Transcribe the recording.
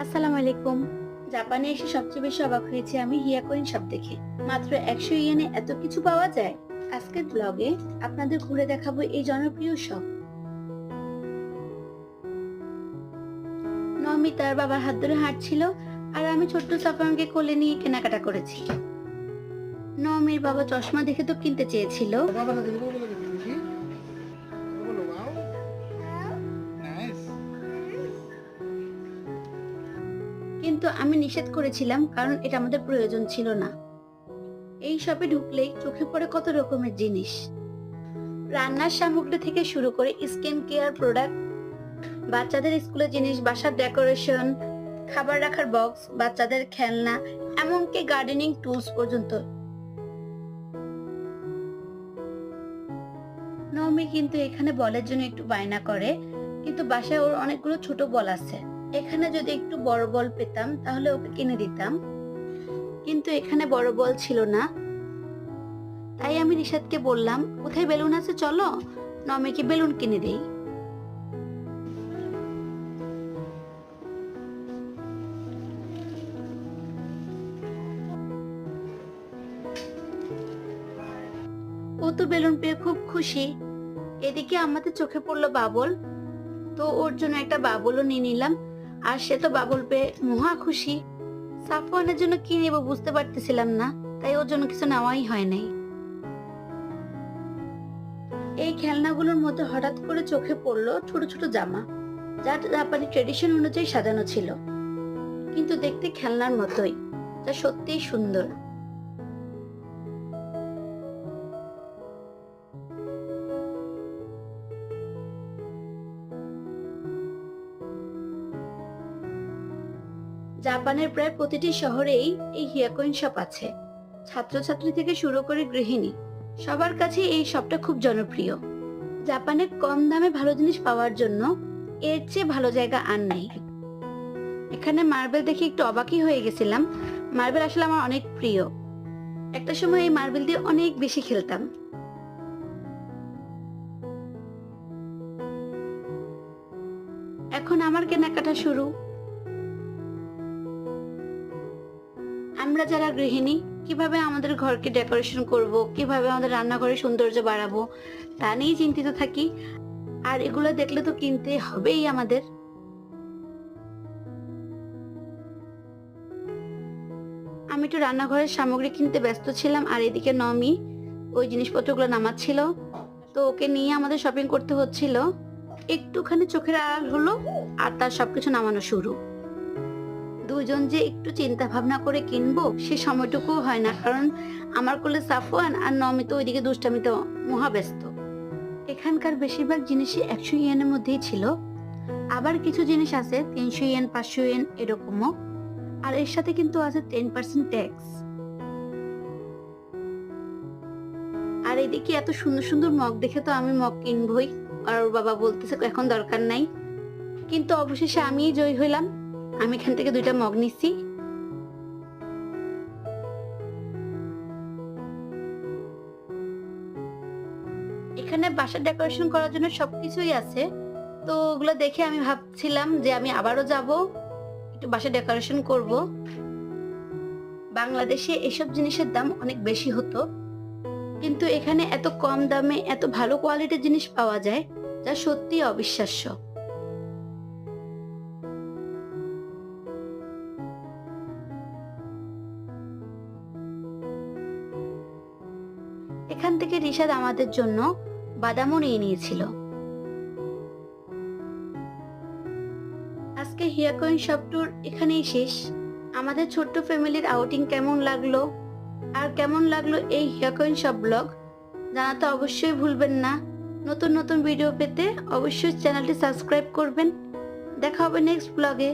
আসসালামু আলাইকুম। জাপানে এসে সবচেয়ে বেশি অবাক হয়েছে আমি হিয়াকোইন দেখে। মাত্র একশো ইয়েনে এত কিছু পাওয়া যায়? আজকের ব্লগে আপনাদের ঘুরে দেখাবো এই জনপ্রিয় শপ নমি তার বাবার হাত ধরে হাঁটছিল, আর আমি ছোট্ট সাফানকে কোলে নিয়ে কেনাকাটা করেছি। নমির বাবা চশমা দেখে তো কিনতে চেয়েছিল। কিন্তু আমি নিষেধ করেছিলাম, কারণ এটা আমাদের প্রয়োজন ছিল না। এই শপে ঢুকলেই চোখে পড়ে কত রকমের জিনিস। রান্নার সামগ্রী থেকে শুরু করে স্কিন কেয়ার প্রোডাক্ট, বাচ্চাদের স্কুলের জিনিস, বাসার ডেকোরেশন, খাবার রাখার বক্স, বাচ্চাদের খেলনা, এমনকি গার্ডেনিং টুলস পর্যন্ত। নমি কিন্তু এখানে বলের জন্য একটু বায়না করে, কিন্তু বাসায় ওর অনেকগুলো ছোট বল আছে। এখানে যদি একটু বড় বল পেতাম, তাহলে ওকে কিনে দিতাম। কিন্তু এখানে বড় বল ছিল না। তাই আমি রিশাদকে বললাম, কোথায় বেলুন আছে? চলো। নমিকে বেলুন কিনে দেই। তো বেলুন পেয়ে খুব খুশি। এদিকে আমাদের চোখে পড়ল বাবল। তো ওর জন্য একটা বাবলও নিয়ে নিলাম। আর সে তো বাবল পেয়ে মহা খুশি। সাফওয়ানের জন্য কি নেব বুঝতে পারতেছিলাম না, তাই ওর জন্য কিছু নেওয়াই হয় নাই। এই খেলনাগুলোর মধ্যে হঠাৎ করে চোখে পড়ল ছোট ছোট জামা, যা জাপানি ট্রেডিশন অনুযায়ী সাজানো ছিল। কিন্তু দেখতে খেলনার মতোই, যা সত্যিই সুন্দর। জাপানের প্রায় প্রতিটি শহরেই এই হিয়াকোইন শপ আছে। ছাত্রছাত্রী থেকে শুরু করে গৃহিণী, সবার কাছে এই শপটা খুব জনপ্রিয়। জাপানে কম দামে ভালো জিনিস পাওয়ার জন্য এর চেয়ে ভালো জায়গা আর নেই। এখানে মার্বেল দেখে একটু অবাকই হয়ে গেছিলাম। মার্বেল আসলে আমার অনেক প্রিয়। একটা সময় এই মার্বেল দিয়ে অনেক বেশি খেলতাম। এখন আমার কেনাকাটা শুরু? আমরা যারা গৃহিণী, কীভাবে আমাদের ঘরকে ডেকোরেশন করব, কীভাবে আমাদের রান্নাঘরের সৌন্দর্য বাড়াবো, তা নিয়েই চিন্তিত থাকি। আর এগুলো দেখলে তো কিনতে হবেই আমাদের। আমি একটু রান্নাঘরের সামগ্রী কিনতে ব্যস্ত ছিলাম, আর এদিকে নমি, ওই জিনিসপত্রগুলো নামাচ্ছিল। তো ওকে নিয়ে আমাদের শপিং করতে হচ্ছিল। একটুখানি চোখের আড়াল হলো আর তার সবকিছু নামানো শুরু। দুজন যে একটু চিন্তা ভাবনা করে কিনবো সে সময়টুকু হয় না, কারণ আমার কোলে সাফওয়ান আর নমিত ওইদিকে দুষ্টামিতে মহাব্যস্ত। এখানকার বেশিরভাগ জিনিসই একশো ইয়েনের মধ্যেই ছিল। আবার কিছু জিনিস আছে, তিনশো ইয়েন, পাঁচশো ইয়েন এরকমও। আর এর সাথে কিন্তু আছে টেন পার্সেন্ট ট্যাক্স আর এদিকে এত সুন্দর সুন্দর মগ দেখে তো আমি মগ কিনবই। আর ওর বাবা বলতেছে, এখন দরকার নাই। কিন্তু অবশেষে আমিই জয় হইলাম আমি এখান থেকে দুইটা মগ নিচ্ছি। এখানে বাসা ডেকোরেশন করার জন্য সবকিছুই আছে। তো ওগুলো দেখে আমি ভাবছিলাম যে আমি আবারও যাব, একটু বাসা ডেকোরেশন করব। বাংলাদেশে এসব জিনিসের দাম অনেক বেশি হতো। কিন্তু এখানে এত কম দামে এত ভালো কোয়ালিটির জিনিস পাওয়া যায়, যা সত্যি অবিশ্বাস্য। এখান থেকে রিশাদ আমাদের জন্য বাদামও নিয়ে নিয়েছিল। আজকে হিয়াকোইন শপ ট্যুর এখানেই শেষ। আমাদের ছোট্ট ফ্যামিলির আউটিং কেমন লাগল? আর কেমন লাগল এই হিয়াকইন সব ব্লগ জানাতে অবশ্যই ভুলবেন না। নতুন নতুন ভিডিও পেতে অবশ্যই চ্যানেলটি সাবস্ক্রাইব করবেন। দেখা হবে নেক্সট ব্লগে